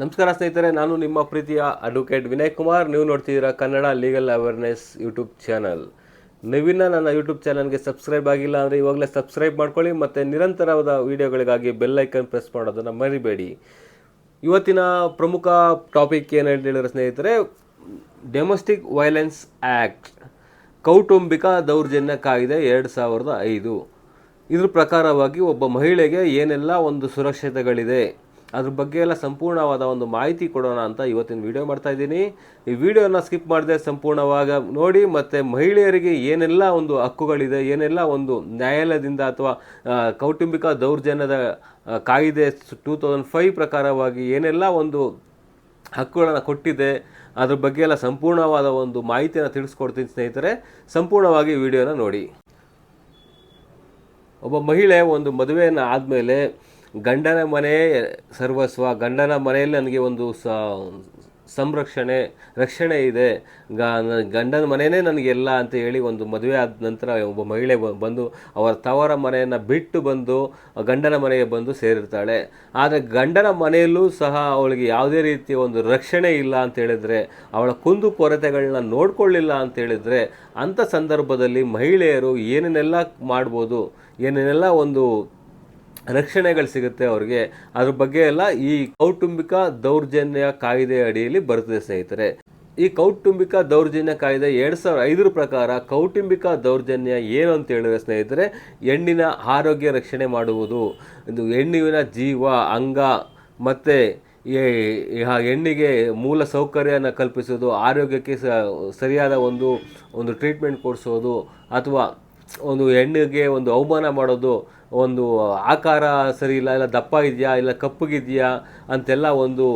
ನಮಸ್ಕಾರ ಸ್ನೇಹಿತರೆ, ನಾನು ನಿಮ್ಮ ಪ್ರೀತಿಯ ಅಡ್ವೊಕೇಟ್ ವಿನಯ್ ಕುಮಾರ್. ನೀವು ನೋಡ್ತಿದ್ದೀರಾ Kannada legal awareness YouTube channel ನೀವಿನ್ನ ನನ್ನ ಯೂಟ್ಯೂಬ್ ಚಾನಲ್ಗೆ ಸಬ್ಸ್ಕ್ರೈಬ್ ಆಗಿಲ್ಲ ಅಂದರೆ ಇವಾಗಲೇ ಸಬ್ಸ್ಕ್ರೈಬ್ ಮಾಡ್ಕೊಳ್ಳಿ ಮತ್ತು ನಿರಂತರವಾದ ವಿಡಿಯೋಗಳಿಗಾಗಿ ಬೆಲ್ ಐಕನ್ ಪ್ರೆಸ್ ಮಾಡೋದನ್ನು ಮರಿಬೇಡಿ. ಇವತ್ತಿನ ಪ್ರಮುಖ ಟಾಪಿಕ್ ಏನು ಹೇಳಿದ್ರೆ ಸ್ನೇಹಿತರೆ ಡೊಮೆಸ್ಟಿಕ್ ವೈಲೆನ್ಸ್ ಆ್ಯಕ್ಟ್ ಕೌಟುಂಬಿಕ ದೌರ್ಜನ್ಯ ಕಾಯ್ದೆ ಎರಡು ಸಾವಿರದ ಐದು. ಇದ್ರ ಪ್ರಕಾರವಾಗಿ ಒಬ್ಬ ಮಹಿಳೆಗೆ ಏನೆಲ್ಲ ಒಂದು ಸುರಕ್ಷತೆಗಳಿದೆ? ಅದ್ರ ಬಗ್ಗೆ ಎಲ್ಲ ಸಂಪೂರ್ಣವಾದ ಒಂದು ಮಾಹಿತಿ ಕೊಡೋಣ ಅಂತ ಇವತ್ತಿನ ವಿಡಿಯೋ ಮಾಡ್ತಾ ಇದ್ದೀನಿ. ಈ ವಿಡಿಯೋನ ಸ್ಕಿಪ್ ಮಾಡದೆ ಸಂಪೂರ್ಣವಾಗ ನೋಡಿ, ಮತ್ತು ಮಹಿಳೆಯರಿಗೆ ಏನೆಲ್ಲ ಒಂದು ಹಕ್ಕುಗಳಿದೆ, ಏನೆಲ್ಲ ಒಂದು ನ್ಯಾಯಾಲಯದಿಂದ ಅಥವಾ ಕೌಟುಂಬಿಕ ದೌರ್ಜನ್ಯದ ಕಾಯಿದೆ ಟೂ ತೌಸಂಡ್ ಫೈವ್ ಪ್ರಕಾರವಾಗಿ ಏನೆಲ್ಲ ಒಂದು ಹಕ್ಕುಗಳನ್ನು ಕೊಟ್ಟಿದೆ, ಅದ್ರ ಬಗ್ಗೆ ಎಲ್ಲ ಸಂಪೂರ್ಣವಾದ ಒಂದು ಮಾಹಿತಿಯನ್ನು ತಿಳಿಸ್ಕೊಡ್ತೀನಿ ಸ್ನೇಹಿತರೆ. ಸಂಪೂರ್ಣವಾಗಿ ವಿಡಿಯೋನ ನೋಡಿ. ಒಬ್ಬ ಮಹಿಳೆ ಒಂದು ಮದುವೆಯನ್ನು ಆದಮೇಲೆ ಗಂಡನ ಮನೆ ಸರ್ವಸ್ವ, ಗಂಡನ ಮನೆಯಲ್ಲಿ ನನಗೆ ಒಂದು ಸ, ಸಂರಕ್ಷಣೆ, ರಕ್ಷಣೆ ಇದೆ. ಗ, ಗಂಡನ ಮನೆಯೇ ನನಗೆಲ್ಲ ಅಂತ ಹೇಳಿ ಒಂದು ಮದುವೆ ಆದ ನಂತರ ಒಬ್ಬ ಮಹಿಳೆ ಬಂದು ಅವರ ತವರ ಮನೆಯನ್ನು ಬಿಟ್ಟು ಬಂದು ಗಂಡನ ಮನೆಗೆ ಬಂದು ಸೇರಿರ್ತಾಳೆ. ಆದರೆ ಗಂಡನ ಮನೆಯಲ್ಲೂ ಸಹ ಅವಳಿಗೆ ಯಾವುದೇ ರೀತಿಯ ಒಂದು ರಕ್ಷಣೆ ಇಲ್ಲ ಅಂತ ಹೇಳಿದರೆ, ಅವಳ ಕುಂದು ಕೊರತೆಗಳನ್ನ ನೋಡಿಕೊಳ್ಳಿಲ್ಲ ಅಂತ ಹೇಳಿದರೆ ಅಂಥ ಸಂದರ್ಭದಲ್ಲಿ ಮಹಿಳೆಯರು ಏನೇನೆಲ್ಲ ಮಾಡ್ಬೋದು, ಏನೇನೆಲ್ಲ ಒಂದು ರಕ್ಷಣೆಗಳು ಸಿಗುತ್ತೆ ಅವ್ರಿಗೆ. ಅದ್ರ ಬಗ್ಗೆ ಎಲ್ಲ ಈ ಕೌಟುಂಬಿಕ ದೌರ್ಜನ್ಯ ಕಾಯ್ದೆ ಅಡಿಯಲ್ಲಿ ಬರುತ್ತದೆ ಸ್ನೇಹಿತರೆ. ಈ ಕೌಟುಂಬಿಕ ದೌರ್ಜನ್ಯ ಕಾಯ್ದೆ ಎರಡು ಸಾವಿರ ಐದರ ಪ್ರಕಾರ ಕೌಟುಂಬಿಕ ದೌರ್ಜನ್ಯ ಏನು ಅಂತ ಹೇಳಿದ್ರೆ ಸ್ನೇಹಿತರೆ, ಹೆಣ್ಣಿನ ಆರೋಗ್ಯ ರಕ್ಷಣೆ ಮಾಡುವುದು. ಇದು ಹೆಣ್ಣಿನ ಜೀವ, ಅಂಗ ಮತ್ತು ಹೆಣ್ಣಿಗೆ ಮೂಲ ಸೌಕರ್ಯನ ಕಲ್ಪಿಸೋದು ಆರೋಗ್ಯಕ್ಕೆ ಸರಿಯಾದ ಒಂದು ಒಂದು ಟ್ರೀಟ್ಮೆಂಟ್ ಕೊಡಿಸೋದು ಅಥವಾ ಒಂದು ಹೆಣ್ಣಿಗೆ ಒಂದು ಅವಮಾನ ಮಾಡೋದು, ಒಂದು ಆಕಾರ ಸರಿ ಇಲ್ಲ ಇಲ್ಲ ದಪ್ಪ ಇದೆಯಾ, ಇಲ್ಲ ಕಪ್ಪಗಿದೆಯಾ ಅಂತೆಲ್ಲ ಒಂದು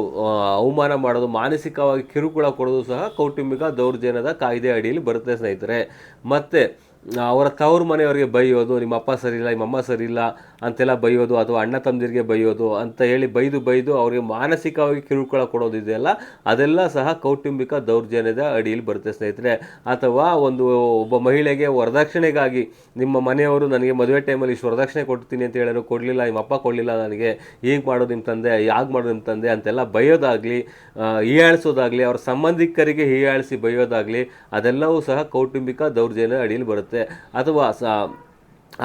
ಅವಮಾನ ಮಾಡೋದು, ಮಾನಸಿಕವಾಗಿ ಕಿರುಕುಳ ಕೊಡೋದು ಸಹ ಕೌಟುಂಬಿಕ ದೌರ್ಜನ್ಯದ ಕಾಯ್ದೆ ಅಡಿಯಲ್ಲಿ ಬರುತ್ತೆ ಸ್ನೇಹಿತರೆ. ಮತ್ತು ಅವರ ತವರು ಮನೆಯವರಿಗೆ ಬೈಯೋದು, ನಿಮ್ಮ ಅಪ್ಪ ಸರಿ ಇಲ್ಲ ನಿಮ್ಮಮ್ಮ ಸರಿ ಇಲ್ಲ ಅಂತೆಲ್ಲ ಬೈಯೋದು, ಅಥವಾ ಅಣ್ಣ ತಂದಿರಿಗೆ ಬೈಯೋದು ಅಂತ ಹೇಳಿ ಬೈದು ಬೈದು ಅವರಿಗೆ ಮಾನಸಿಕವಾಗಿ ಕಿರುಕುಳ ಕೊಡೋದು ಇದೆಯಲ್ಲ, ಅದೆಲ್ಲ ಸಹ ಕೌಟುಂಬಿಕ ದೌರ್ಜನ್ಯದ ಅಡಿಯಲ್ಲಿ ಬರುತ್ತೆ ಸ್ನೇಹಿತರೆ. ಅಥವಾ ಒಂದು ಒಬ್ಬ ಮಹಿಳೆಗೆ ವರದಕ್ಷಿಣೆಗಾಗಿ, ನಿಮ್ಮ ಮನೆಯವರು ನನಗೆ ಮದುವೆ ಟೈಮಲ್ಲಿ ಇಷ್ಟು ವರದಕ್ಷಿಣೆ ಕೊಡ್ತೀನಿ ಅಂತ ಹೇಳಿದ್ರು, ಕೊಡಲಿಲ್ಲ, ನಿಮ್ಮ ಅಪ್ಪ ಕೊಡಲಿಲ್ಲ ನನಗೆ, ಹೀಗೆ ಮಾಡೋದು ನಿಮ್ಮ ತಂದೆ ಯಾಕೆ ಮಾಡೋದು ನಿಮ್ಮ ತಂದೆ ಅಂತೆಲ್ಲ ಬೈಯೋದಾಗಲಿ ಹೀಯಾಳಿಸೋದಾಗಲಿ, ಅವ್ರ ಸಂಬಂಧಿಕರಿಗೆ ಹೀಯಾಳಿಸಿ ಬೈಯೋದಾಗಲಿ, ಅದೆಲ್ಲವೂ ಸಹ ಕೌಟುಂಬಿಕ ದೌರ್ಜನ್ಯ ಅಡಿಯಲ್ಲಿ ಬರುತ್ತೆ. ಅಥವಾ ಸ,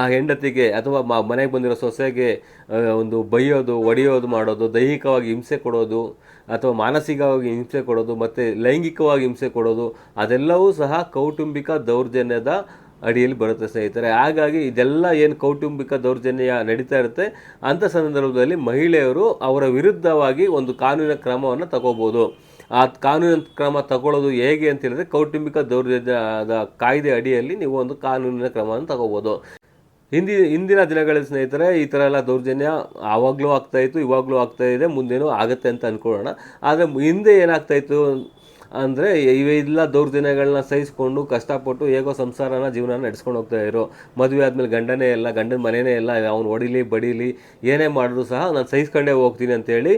ಆ ಹೆಂಡತಿಗೆ ಅಥವಾ ಮ, ಮನೆಗೆ ಬಂದಿರೋ ಸೊಸೆಗೆ ಒಂದು ಬೈಯೋದು, ಒಡೆಯೋದು ಮಾಡೋದು, ದೈಹಿಕವಾಗಿ ಹಿಂಸೆ ಕೊಡೋದು, ಅಥವಾ ಮಾನಸಿಕವಾಗಿ ಹಿಂಸೆ ಕೊಡೋದು, ಮತ್ತು ಲೈಂಗಿಕವಾಗಿ ಹಿಂಸೆ ಕೊಡೋದು, ಅದೆಲ್ಲವೂ ಸಹ ಕೌಟುಂಬಿಕ ದೌರ್ಜನ್ಯದ ಅಡಿಯಲ್ಲಿ ಬರುತ್ತೆ ಸ್ನೇಹಿತರೆ. ಹಾಗಾಗಿ ಇದೆಲ್ಲ ಏನು ಕೌಟುಂಬಿಕ ದೌರ್ಜನ್ಯ ನಡೀತಾ ಇರುತ್ತೆ ಅಂಥ ಸಂದರ್ಭದಲ್ಲಿ ಮಹಿಳೆಯರು ಅವರ ವಿರುದ್ಧವಾಗಿ ಒಂದು ಕಾನೂನಿನ ಕ್ರಮವನ್ನು ತಗೋಬೋದು. ಆ ಕಾನೂನು ಕ್ರಮ ತಗೊಳ್ಳೋದು ಹೇಗೆ ಅಂತ ಹೇಳಿದ್ರೆ ಕೌಟುಂಬಿಕ ದೌರ್ಜನ್ಯದ ಕಾಯ್ದೆ ಅಡಿಯಲ್ಲಿ ನೀವು ಒಂದು ಕಾನೂನಿನ ಕ್ರಮವನ್ನು ತಗೋಬೋದು. ಹಿಂದಿ, ಹಿಂದಿನ ದಿನಗಳಲ್ಲಿ ಸ್ನೇಹಿತರೆ, ಈ ಥರ ಎಲ್ಲ ದೌರ್ಜನ್ಯ ಆವಾಗಲೂ ಆಗ್ತಾಯಿತ್ತು ಇವಾಗಲೂ ಆಗ್ತಾ ಇದೆ, ಮುಂದೇನೂ ಆಗುತ್ತೆ ಅಂತ ಅಂದ್ಕೊಳ್ಳೋಣ ಆದರೆ ಹಿಂದೆ ಏನಾಗ್ತಾಯಿತ್ತು ಅಂದರೆ ಇವೆಲ್ಲ ದೌರ್ಜನ್ಯಗಳನ್ನ ಸಹಿಸ್ಕೊಂಡು ಕಷ್ಟಪಟ್ಟು ಹೇಗೋ ಸಂಸಾರನ ಜೀವನ ನಡೆಸ್ಕೊಂಡು ಹೋಗ್ತಾ ಇರೋ ಮದುವೆ ಆದಮೇಲೆ ಗಂಡನೇ ಇಲ್ಲ, ಗಂಡನ ಮನೆಯೇ ಇಲ್ಲ, ಅವ್ನು ಹೊಡಿಲಿ, ಬಡೀಲಿ, ಏನೇ ಮಾಡಿದ್ರು ಸಹ ನಾನು ಸಹಿಸ್ಕೊಂಡೇ ಹೋಗ್ತೀನಿ ಅಂತೇಳಿ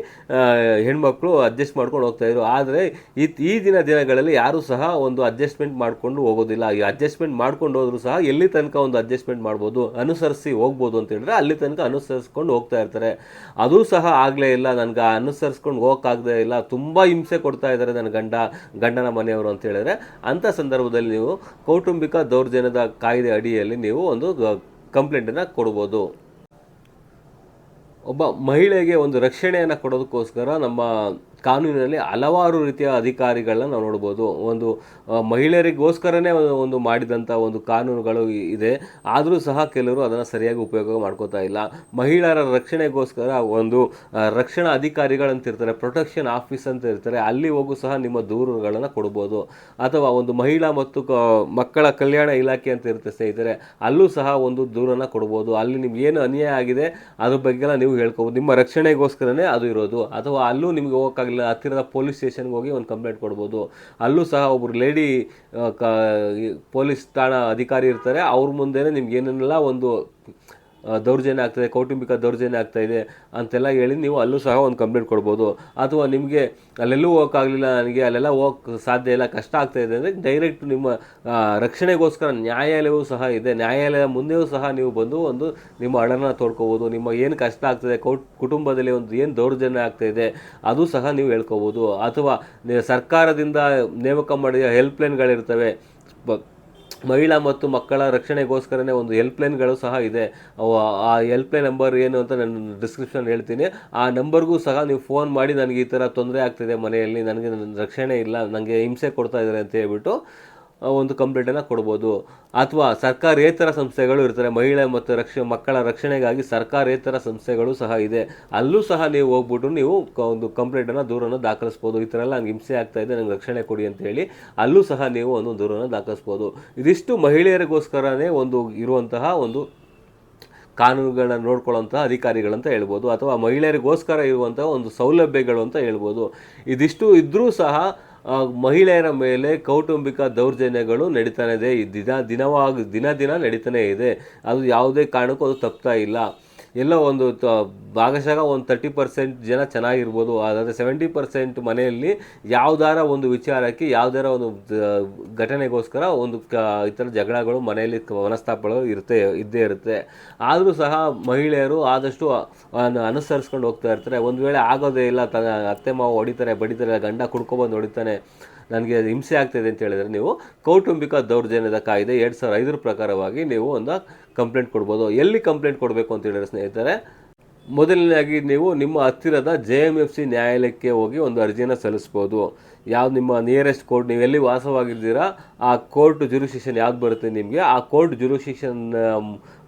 ಹೆಣ್ಮಕ್ಳು ಅಡ್ಜಸ್ಟ್ ಮಾಡ್ಕೊಂಡು ಹೋಗ್ತಾ ಇದ್ರು. ಆದರೆ ಈ ಈ ದಿನ ದಿನಗಳಲ್ಲಿ ಯಾರೂ ಸಹ ಒಂದು ಅಡ್ಜಸ್ಟ್ಮೆಂಟ್ ಮಾಡ್ಕೊಂಡು ಹೋಗೋದಿಲ್ಲ. ಈ ಅಡ್ಜಸ್ಟ್ಮೆಂಟ್ ಮಾಡ್ಕೊಂಡು ಹೋದ್ರು ಸಹ ಎಲ್ಲಿ ತನಕ ಒಂದು ಅಡ್ಜಸ್ಟ್ಮೆಂಟ್ ಮಾಡ್ಬೋದು, ಅನುಸರಿಸಿ ಹೋಗ್ಬೋದು ಅಂತ ಹೇಳಿದ್ರೆ ಅಲ್ಲಿ ತನಕ ಅನುಸರಿಸ್ಕೊಂಡು ಹೋಗ್ತಾ ಇರ್ತಾರೆ. ಅದು ಸಹ ಆಗಲೇ ಇಲ್ಲ. ನನಗೆ ಅನುಸರಿಸ್ಕೊಂಡು ಹೋಗೋಕ್ಕಾಗದೇ ಇಲ್ಲ. ತುಂಬ ಹಿಂಸೆ ಕೊಡ್ತಾ ಇದ್ದಾರೆ ನನ್ನ ಗಂಡ. ಗಂಡನ ಮನೆಯವರು ಅಂತ ಹೇಳಿದ್ರೆ ಅಂಥ ಸಂದರ್ಭದಲ್ಲಿ ನೀವು ಕೌಟುಂಬಿಕ ದೌರ್ಜನ್ಯದ ಕಾಯ್ದೆ ಅಡಿಯಲ್ಲಿ ನೀವು ಒಂದು ಕಂಪ್ಲೇಂಟನ್ನು ಕೊಡ್ಬೋದು. ಒಬ್ಬ ಮಹಿಳೆಗೆ ಒಂದು ರಕ್ಷಣೆಯನ್ನು ಕೊಡೋದಕ್ಕೋಸ್ಕರ ನಮ್ಮ ಕಾನೂನಿನಲ್ಲಿ ಹಲವಾರು ರೀತಿಯ ಅಧಿಕಾರಿಗಳನ್ನ ನಾವು ನೋಡ್ಬೋದು. ಒಂದು ಮಹಿಳೆಯರಿಗೋಸ್ಕರನೇ ಒಂದು- ಮಾಡಿದಂಥ ಒಂದು ಕಾನೂನುಗಳು ಇದೆ. ಆದರೂ ಸಹ ಕೆಲವರು ಅದನ್ನು ಸರಿಯಾಗಿ ಉಪಯೋಗ ಮಾಡ್ಕೋತಾ ಇಲ್ಲ. ಮಹಿಳೆಯರ ರಕ್ಷಣೆಗೋಸ್ಕರ ಒಂದು ರಕ್ಷಣಾ ಅಧಿಕಾರಿಗಳಂತ ಇರ್ತಾರೆ ಪ್ರೊಟೆಕ್ಷನ್ ಆಫೀಸ್ ಅಂತ ಇರ್ತಾರೆ, ಅಲ್ಲಿ ಹೋಗು ಸಹ ನಿಮ್ಮ ದೂರುಗಳನ್ನು ಕೊಡ್ಬೋದು. ಅಥವಾ ಒಂದು ಮಹಿಳಾ ಮತ್ತು ಮಕ್ಕಳ ಕಲ್ಯಾಣ ಇಲಾಖೆ ಅಂತ ಇರುತ್ತೆ ಸ್ನೇಹಿತರೆ, ಅಲ್ಲೂ ಸಹ ಒಂದು ದೂರನ್ನು ಕೊಡ್ಬೋದು. ಅಲ್ಲಿ ನಿಮ್ಗೆ ಏನು ಅನ್ಯಾಯ ಆಗಿದೆ, ಅದ್ರ ಬಗ್ಗೆ ನೀವು ಹೇಳ್ಕೋಬೋದು. ನಿಮ್ಮ ರಕ್ಷಣೆಗೋಸ್ಕರನೇ ಅದು ಇರೋದು. ಅಥವಾ ಅಲ್ಲೂ ನಿಮ್ಗೆ ಹೋಗೋಕ್ಕಾಗಿಲ್ಲ ಹತ್ತಿರದ ಪೊಲೀಸ್ ಸ್ಟೇಷನ್ಗೆ ಹೋಗಿ ಒಂದು ಕಂಪ್ಲೇಂಟ್ ಕೊಡ್ಬೋದು. ಅಲ್ಲೂ ಸಹ ಒಬ್ಬರು ಲೇಡಿ ಕ ಪೊಲೀಸ್ ಠಾಣಾ ಅಧಿಕಾರಿ ಇರ್ತಾರೆ. ಅವ್ರ ಮುಂದೆನೇ ನಿಮ್ಗೆ ಏನೇನೆಲ್ಲ ಒಂದು ದೌರ್ಜನ್ಯ ಆಗ್ತಾಯಿದೆ ಕೌಟುಂಬಿಕ ದೌರ್ಜನ್ಯ ಆಗ್ತಾಯಿದೆ ಅಂತೆಲ್ಲ ಹೇಳಿ ನೀವು ಅಲ್ಲೂ ಸಹ ಒಂದು ಕಂಪ್ಲೇಂಟ್ ಕೊಡ್ಬೋದು. ಅಥವಾ ನಿಮಗೆ ಅಲ್ಲೆಲ್ಲೂ ಹೋಗೋಕ್ಕಾಗಲಿಲ್ಲ ನನಗೆ, ಅಲ್ಲೆಲ್ಲ ಹೋಗಕ್ಕೆ ಸಾಧ್ಯ ಇಲ್ಲ, ಕಷ್ಟ ಆಗ್ತಾಯಿದೆ ಅಂದರೆ ಡೈರೆಕ್ಟ್ ನಿಮ್ಮ ರಕ್ಷಣೆಗೋಸ್ಕರ ನ್ಯಾಯಾಲಯವೂ ಸಹ ಇದೆ. ನ್ಯಾಯಾಲಯ ಮುಂದೆಯೂ ಸಹ ನೀವು ಬಂದು ಒಂದು ನಿಮ್ಮ ಹಣನ ತೋಡ್ಕೋಬೋದು, ನಿಮ್ಮ ಏನು ಕಷ್ಟ ಆಗ್ತದೆ ಕೌಟ್, ಕುಟುಂಬದಲ್ಲಿ ಒಂದು ಏನು ದೌರ್ಜನ್ಯ ಆಗ್ತಾಯಿದೆ ಅದು ಸಹ ನೀವು ಹೇಳ್ಕೋಬೋದು. ಅಥವಾ ಸರ್ಕಾರದಿಂದ ನೇಮಕ ಮಾಡಿದ ಹೆಲ್ಪ್ಲೈನ್ಗಳಿರ್ತವೆ ಮಹಿಳಾ ಮತ್ತು ಮಕ್ಕಳ ರಕ್ಷಣೆಗೋಸ್ಕರನೇ ಒಂದು ಹೆಲ್ಪ್ಲೈನ್ಗಳು ಸಹ ಇದೆ. ಆ ಹೆಲ್ಪ್ಲೈನ್ ನಂಬರ್ ಏನು ಅಂತ ನಾನು ಡಿಸ್ಕ್ರಿಪ್ಷನ್ ಹೇಳ್ತೀನಿ. ಆ ನಂಬರ್ಗೂ ಸಹ ನೀವು ಫೋನ್ ಮಾಡಿ ನನಗೆ ಈ ಥರ ತೊಂದರೆ ಆಗ್ತಿದೆ ಮನೆಯಲ್ಲಿ, ನನಗೆ ನನ್ನ ರಕ್ಷಣೆ ಇಲ್ಲ, ನನಗೆ ಹಿಂಸೆ ಕೊಡ್ತಾ ಇದ್ದಾರೆ ಅಂತ ಹೇಳ್ಬಿಟ್ಟು ಒಂದು ಕಂಪ್ಲೇಂಟನ್ನು ಕೊಡ್ಬೋದು. ಅಥವಾ ಸರ್ಕಾರೇತರ ಸಂಸ್ಥೆಗಳು ಇರ್ತಾರೆ, ಮಹಿಳೆ ಮತ್ತು ರಕ್ಷ, ಮಕ್ಕಳ ರಕ್ಷಣೆಗಾಗಿ ಸರ್ಕಾರೇತರ ಸಂಸ್ಥೆಗಳು ಸಹ ಇದೆ. ಅಲ್ಲೂ ಸಹ ನೀವು ಹೋಗ್ಬಿಟ್ಟು ನೀವು ಒಂದು ಕಂಪ್ಲೇಂಟನ್ನು ದೂರನ್ನು ದಾಖಲಿಸ್ಬೋದು. ಈ ಥರ ಎಲ್ಲ ನಂಗೆ ಹಿಂಸೆ ಆಗ್ತಾ ಇದೆ, ನಂಗೆ ರಕ್ಷಣೆ ಕೊಡಿ ಅಂತ ಹೇಳಿ ಅಲ್ಲೂ ಸಹ ನೀವು ಒಂದು ದೂರನ್ನು ದಾಖಲಿಸ್ಬೋದು. ಇದಿಷ್ಟು ಮಹಿಳೆಯರಿಗೋಸ್ಕರನೇ ಒಂದು ಇರುವಂತಹ ಒಂದು ಕಾನೂನುಗಳನ್ನ ನೋಡ್ಕೊಳ್ಳೋಂತಹ ಅಧಿಕಾರಿಗಳಂತ ಹೇಳ್ಬೋದು. ಅಥವಾ ಮಹಿಳೆಯರಿಗೋಸ್ಕರ ಇರುವಂತಹ ಒಂದು ಸೌಲಭ್ಯಗಳು ಅಂತ ಹೇಳ್ಬೋದು. ಇದಿಷ್ಟು ಇದ್ದರೂ ಸಹ ಮಹಿಳೆಯರ ಮೇಲೆ ಕೌಟುಂಬಿಕ ದೌರ್ಜನ್ಯಗಳು ನಡೀತಾನೆ ಇದೆ. ದಿನ ದಿನವಾಗಿ ದಿನ ದಿನ ನಡೀತಾನೆ ಇದೆ. ಅದು ಯಾವುದೇ ಕಾರಣಕ್ಕೂ ಅದು ತಪ್ತಾ ಇಲ್ಲ. ಎಲ್ಲೋ ಒಂದು ಭಾಗಶಃ ಒಂದು ತರ್ಟಿ ಪರ್ಸೆಂಟ್ ಜನ ಚೆನ್ನಾಗಿರ್ಬೋದು ಆದರೆ ಸೆವೆಂಟಿ ಪರ್ಸೆಂಟ್ ಮನೆಯಲ್ಲಿ ಯಾವ್ದಾರ ಒಂದು ವಿಚಾರಕ್ಕೆ, ಯಾವ್ದಾರ ಒಂದು ಘಟನೆಗೋಸ್ಕರ ಒಂದು ಕ, ಈ ಥರ ಜಗಳಗಳು ಮನೆಯಲ್ಲಿ ಮನಸ್ತಾಪಗಳು ಇರುತ್ತೆ, ಇದ್ದೇ ಇರುತ್ತೆ. ಆದರೂ ಸಹ ಮಹಿಳೆಯರು ಆದಷ್ಟು ಅನ್- ಅನುಸರಿಸ್ಕೊಂಡು ಹೋಗ್ತಾ ಇರ್ತಾರೆ. ಒಂದು ವೇಳೆ ಆಗೋದೇ ಇಲ್ಲ ತ ಅತ್ತೆ ಮಾವ ಹೊಡಿತಾರೆ, ಬಡಿತಾರೆ, ಗಂಡ ಕುಡ್ಕೊಬಂದು ಹೊಡಿತಾನೆ ನನಗೆ ಹಿಂಸೆ ಆಗ್ತಿದೆ ಅಂತ ಹೇಳಿದರೆ ನೀವು ಕೌಟುಂಬಿಕ ದೌರ್ಜನ್ಯದ ಕಾಯ್ದೆ ಎರಡು ಸಾವಿರದ ಐದರ ಪ್ರಕಾರವಾಗಿ ನೀವು ಒಂದು ಕಂಪ್ಲೇಂಟ್ ಕೊಡ್ಬೋದು. ಎಲ್ಲಿ ಕಂಪ್ಲೇಂಟ್ ಕೊಡಬೇಕು ಅಂತ ಹೇಳಿದ್ರೆ ಸ್ನೇಹಿತರೆ ಮೊದಲನೇದಾಗಿ ನೀವು ನಿಮ್ಮ ಹತ್ತಿರದ ಜೆ ಎಂ ಎಫ್ ಸಿ ನ್ಯಾಯಾಲಯಕ್ಕೆ ಹೋಗಿ ಒಂದು ಅರ್ಜಿಯನ್ನು ಸಲ್ಲಿಸ್ಬೋದು. ಯಾವ್ದು ನಿಮ್ಮ ನಿಯರೆಸ್ಟ್ ಕೋರ್ಟ್ ನೀವು ಎಲ್ಲಿ ವಾಸವಾಗಿದ್ದೀರಾ, ಆ ಕೋರ್ಟ್ ಜುರಿಸ್ಟಿಕ್ಷನ್ ಯಾವ್ದು ಬರುತ್ತೆ ನಿಮಗೆ, ಆ ಕೋರ್ಟ್ ಜುರಿಸ್ಟಿಕ್ಷನ್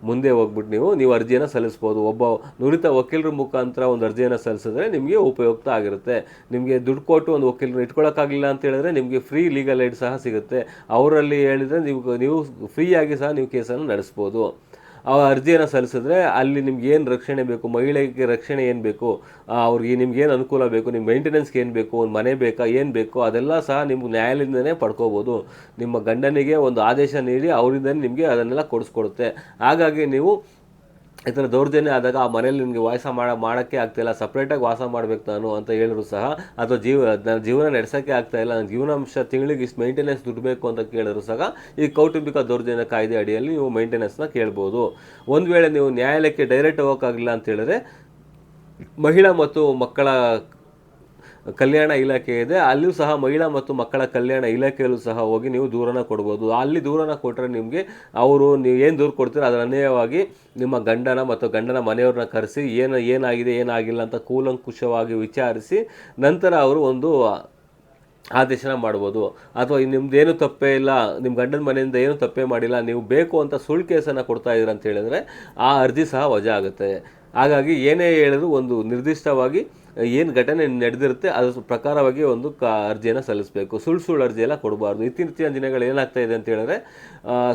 ಮುಂದೆ ಹೋಗ್ಬಿಟ್ಟು ನೀವು ನೀವು ಅರ್ಜಿಯನ್ನು ಸಲ್ಲಿಸ್ಬೋದು. ಒಬ್ಬ ನುರಿತ ವಕೀಲರ ಮುಖಾಂತರ ಒಂದು ಅರ್ಜಿಯನ್ನು ಸಲ್ಲಿಸಿದ್ರೆ ನಿಮಗೆ ಉಪಯುಕ್ತ ಆಗಿರುತ್ತೆ. ನಿಮಗೆ ದುಡ್ಡು ಕೊಟ್ಟು ಒಂದು ವಕೀಲರು ಇಟ್ಕೊಳ್ಳೋಕ್ಕಾಗಲಿಲ್ಲ ಅಂತ ಹೇಳಿದ್ರೆ ನಿಮಗೆ ಫ್ರೀ ಲೀಗಲ್ ಏಡ್ ಸಹ ಸಿಗುತ್ತೆ. ಅವರಲ್ಲಿ ಹೇಳಿದರೆ ನೀವು ನೀವು ಫ್ರೀಯಾಗಿ ಸಹ ನೀವು ಕೇಸನ್ನು ನಡೆಸ್ಬೋದು. ಆ ಅರ್ಜಿಯನ್ನು ಸಲ್ಲಿಸಿದ್ರೆ ಅಲ್ಲಿ ನಿಮ್ಗೆ ಏನು ರಕ್ಷಣೆ ಬೇಕು, ಮಹಿಳೆಗೆ ರಕ್ಷಣೆ ಏನು ಬೇಕು ಅವ್ರಿಗೆ ನಿಮ್ಗೆ ಏನು ಅನುಕೂಲ ಬೇಕು ನಿಮ್ಮ ಮೇಂಟೆನೆನ್ಸ್ಗೆ ಏನು ಬೇಕು, ಒಂದು ಮನೆ ಬೇಕಾ, ಏನು ಬೇಕು, ಅದೆಲ್ಲ ಸಹ ನಿಮ್ಗೆ ನ್ಯಾಯಾಲಯದಿಂದನೇ ಪಡ್ಕೋಬೋದು. ನಿಮ್ಮ ಗಂಡನಿಗೆ ಒಂದು ಆದೇಶ ನೀಡಿ ಅವರಿಂದನೇ ನಿಮಗೆ ಅದನ್ನೆಲ್ಲ ಕೊಡಿಸ್ಕೊಡುತ್ತೆ. ಹಾಗಾಗಿ ನೀವು ಥರ ದೌರ್ಜನ್ಯ ಆದಾಗ ಆ ಮನೇಲಿ ನಿಮಗೆ ವಾಸ ಮಾಡ, ಮಾಡೋಕ್ಕೆ ಆಗ್ತಾಯಿಲ್ಲ ಸಪ್ರೇಟಾಗಿ ವಾಸ ಮಾಡಬೇಕು ನಾನು ಅಂತ ಹೇಳಿದ್ರು ಸಹ, ಅಥವಾ ಜೀವ, ನನ್ನ ಜೀವನ ನಡೆಸೋಕ್ಕೆ ಆಗ್ತಾಯಿಲ್ಲ ನನ್ನ ಜೀವನಾಂಶ ತಿಂಗಳಿಗೆ ಇಷ್ಟು ಮೈಂಟೆನೆನ್ಸ್ ದುಡ್ಡು ಬೇಕು ಅಂತ ಕೇಳಿದ್ರು ಸಹ, ಈ ಕೌಟುಂಬಿಕ ದೌರ್ಜನ್ಯ ಕಾಯ್ದೆ ಅಡಿಯಲ್ಲಿ ನೀವು ಮೈಂಟೆನೆನ್ಸ್ನ ಕೇಳ್ಬೋದು. ಒಂದು ವೇಳೆ ನೀವು ನ್ಯಾಯಾಲಯಕ್ಕೆ ಡೈರೆಕ್ಟ್ ಹೋಗೋಕ್ಕಾಗಿಲ್ಲ ಅಂತ ಹೇಳಿದ್ರೆ, ಮಹಿಳಾ ಮತ್ತು ಮಕ್ಕಳ ಕಲ್ಯಾಣ ಇಲಾಖೆ ಇದೆ. ಅಲ್ಲಿಯೂ ಸಹ ಮಹಿಳಾ ಮತ್ತು ಮಕ್ಕಳ ಕಲ್ಯಾಣ ಇಲಾಖೆಯಲ್ಲೂ ಸಹ ಹೋಗಿ ನೀವು ದೂರನ ಕೊಡ್ಬೋದು. ಅಲ್ಲಿ ದೂರನ ಕೊಟ್ಟರೆ ನಿಮಗೆ ಅವರು ನೀವು ಏನು ದೂರು ಕೊಡ್ತೀರೋ ಅದರ ಅನ್ಯಾಯವಾಗಿ ನಿಮ್ಮ ಗಂಡನ ಮತ್ತು ಗಂಡನ ಮನೆಯವ್ರನ್ನ ಕರೆಸಿ ಏನು ಏನಾಗಿದೆ, ಏನಾಗಿಲ್ಲ ಅಂತ ಕೂಲಂಕುಷವಾಗಿ ವಿಚಾರಿಸಿ ನಂತರ ಅವರು ಒಂದು ಆದೇಶನ ಮಾಡ್ಬೋದು. ಅಥವಾ ನಿಮ್ಮದೇನು ತಪ್ಪೇ ಇಲ್ಲ ನಿಮ್ಮ ಗಂಡನ ಮನೆಯಿಂದ ಏನು ತಪ್ಪೇ ಮಾಡಿಲ್ಲ, ನೀವು ಬೇಕು ಅಂತ ಸುಳ್ಳು ಕೇಸನ್ನು ಕೊಡ್ತಾ ಇದ್ದೀರ ಅಂತ ಹೇಳಿದ್ರೆ ಆ ಅರ್ಜಿ ಸಹ ವಜಾ ಆಗುತ್ತೆ. ಹಾಗಾಗಿ ಏನೇ ಹೇಳಿದ್ರು ಒಂದು ನಿರ್ದಿಷ್ಟವಾಗಿ ಏನು ಘಟನೆ ನಡೆದಿರುತ್ತೆ, ಅದ್ರ ಪ್ರಕಾರವಾಗಿ ಒಂದು ಕ ಅರ್ಜಿಯನ್ನು ಸಲ್ಲಿಸಬೇಕು. ಸುಳ್ಳು ಸುಳ್ಳು ಅರ್ಜಿ ಎಲ್ಲ ಕೊಡಬಾರ್ದು. ಇತ್ತೀಚಿನ ದಿನಗಳು ಏನಾಗ್ತಾ ಇದೆ ಅಂತ ಹೇಳಿದ್ರೆ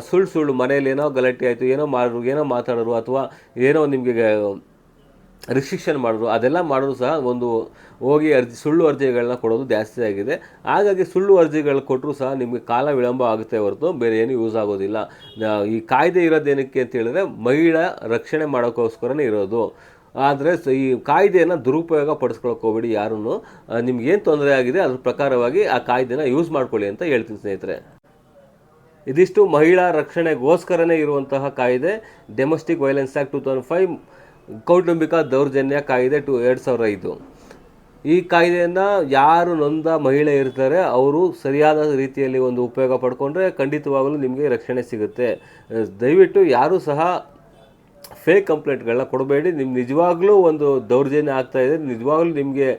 ಸುಳ್ಳು ಸುಳ್ಳು ಮನೆಯಲ್ಲಿ ಏನೋ ಗಲಾಟೆ ಆಯಿತು, ಏನೋ ಮಾಡಿದ್ರು ಏನೋ ಮಾತಾಡೋರು ಅಥವಾ ಏನೋ ನಿಮಗೆ ರಿಸ್ಟ್ರಿಕ್ಷನ್ ಮಾಡೋರು ಅದೆಲ್ಲ ಮಾಡೋರು ಸಹ ಒಂದು ಹೋಗಿ ಅರ್ಜಿ, ಸುಳ್ಳು ಅರ್ಜಿಗಳನ್ನ ಕೊಡೋದು ಜಾಸ್ತಿ ಆಗಿದೆ. ಹಾಗಾಗಿ ಸುಳ್ಳು ಅರ್ಜಿಗಳು ಕೊಟ್ಟರು ಸಹ ನಿಮಗೆ ಕಾಲ ವಿಳಂಬ ಆಗುತ್ತೆ ಹೊರತು ಬೇರೆ ಏನು ಯೂಸ್ ಆಗೋದಿಲ್ಲ. ಈ ಕಾಯ್ದೆ ಇರೋದೇನಕ್ಕೆ ಅಂತ ಹೇಳಿದ್ರೆ ಮಹಿಳಾ ರಕ್ಷಣೆ ಮಾಡೋಕ್ಕೋಸ್ಕರನೇ ಇರೋದು. ಆದರೆ ಈ ಕಾಯ್ದೆಯನ್ನು ದುರುಪಯೋಗ ಪಡಿಸ್ಕೊಳಕ್ಕೆ ಹೋಗ್ಬೇಡಿ ಯಾರೂ ನಿಮ್ಗೇನು ತೊಂದರೆ ಆಗಿದೆ ಅದ್ರ ಪ್ರಕಾರವಾಗಿ ಆ ಕಾಯ್ದೆನ ಯೂಸ್ ಮಾಡ್ಕೊಳ್ಳಿ ಅಂತ ಹೇಳ್ತೀನಿ ಸ್ನೇಹಿತರೆ. ಇದಿಷ್ಟು ಮಹಿಳಾ ರಕ್ಷಣೆಗೋಸ್ಕರನೇ ಇರುವಂತಹ ಕಾಯ್ದೆ domestic violence act two thousand five ಕೌಟುಂಬಿಕ ದೌರ್ಜನ್ಯ ಕಾಯ್ದೆ ಟು ಎರಡು ಸಾವಿರ ಐದು. ಈ ಕಾಯ್ದೆಯನ್ನು ಯಾರು ನೊಂದ ಮಹಿಳೆ ಇರ್ತಾರೆ, ಅವರು ಸರಿಯಾದ ರೀತಿಯಲ್ಲಿ ಒಂದು ಉಪಯೋಗ ಪಡ್ಕೊಂಡ್ರೆ ಖಂಡಿತವಾಗಲೂ ನಿಮಗೆ ರಕ್ಷಣೆ ಸಿಗುತ್ತೆ. ದಯವಿಟ್ಟು ಯಾರೂ ಸಹ ಫೇಕ್ ಕಂಪ್ಲೇಂಟ್ಗಳನ್ನ ಕೊಡಬೇಡಿ. ನಿಮ್ಗೆ ನಿಜವಾಗ್ಲೂ ಒಂದು ದೌರ್ಜನ್ಯ ಆಗ್ತಾ ಇದೆ. ನಿಜವಾಗ್ಲೂ ನಿಮಗೆ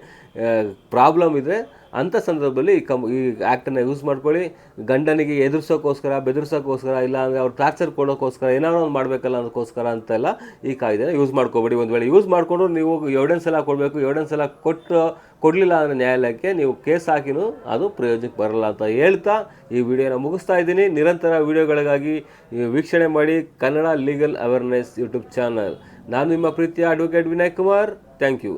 ಪ್ರಾಬ್ಲಮ್ ಇದೆ ಅಂಥ ಸಂದರ್ಭದಲ್ಲಿ ಈ ಕಮ್ ಈ ಆ್ಯಕ್ಟನ್ನು ಯೂಸ್ ಮಾಡ್ಕೊಳ್ಳಿ. ಗಂಡನಿಗೆ ಎದುರಿಸೋಕ್ಕೋಸ್ಕರ ಬೆದರ್ಸೋಕ್ಕೋಸ್ಕರ ಇಲ್ಲ ಅಂದರೆ ಅವ್ರು ಟ್ರಾಕ್ಚರ್ ಕೊಡೋಕ್ಕೋಸ್ಕರ ಏನಾದ್ರು ಒಂದು ಮಾಡಬೇಕಲ್ಲ ಅದಕ್ಕೋಸ್ಕರ ಅಂತೆಲ್ಲ ಈ ಕಾಯ್ದೆನ ಯೂಸ್ ಮಾಡ್ಕೋಬೇಡಿ. ಒಂದು ವೇಳೆ ಯೂಸ್ ಮಾಡಿಕೊಂಡು ನೀವು ಎವಿಡೆನ್ಸ್ ಎಲ್ಲ ಕೊಡಬೇಕು. ಎವಿಡೆನ್ಸ್ ಎಲ್ಲ ಕೊಟ್ಟು, ಕೊಡಲಿಲ್ಲ ಅಂದರೆ ನ್ಯಾಯಾಲಯಕ್ಕೆ ನೀವು ಕೇಸ್ ಹಾಕಿನೂ ಅದು ಪ್ರಯೋಜನಕ್ಕೆ ಬರಲ್ಲ ಅಂತ ಹೇಳ್ತಾ ಈ ವಿಡಿಯೋನ ಮುಗಿಸ್ತಾ ಇದ್ದೀನಿ. ನಿರಂತರ ವಿಡಿಯೋಗಳಿಗಾಗಿ ವೀಕ್ಷಣೆ ಮಾಡಿ Kannada legal awareness YouTube channel ನಾನು ನಿಮ್ಮ ಪ್ರೀತಿಯ advocate Vinay Kumar. Thank you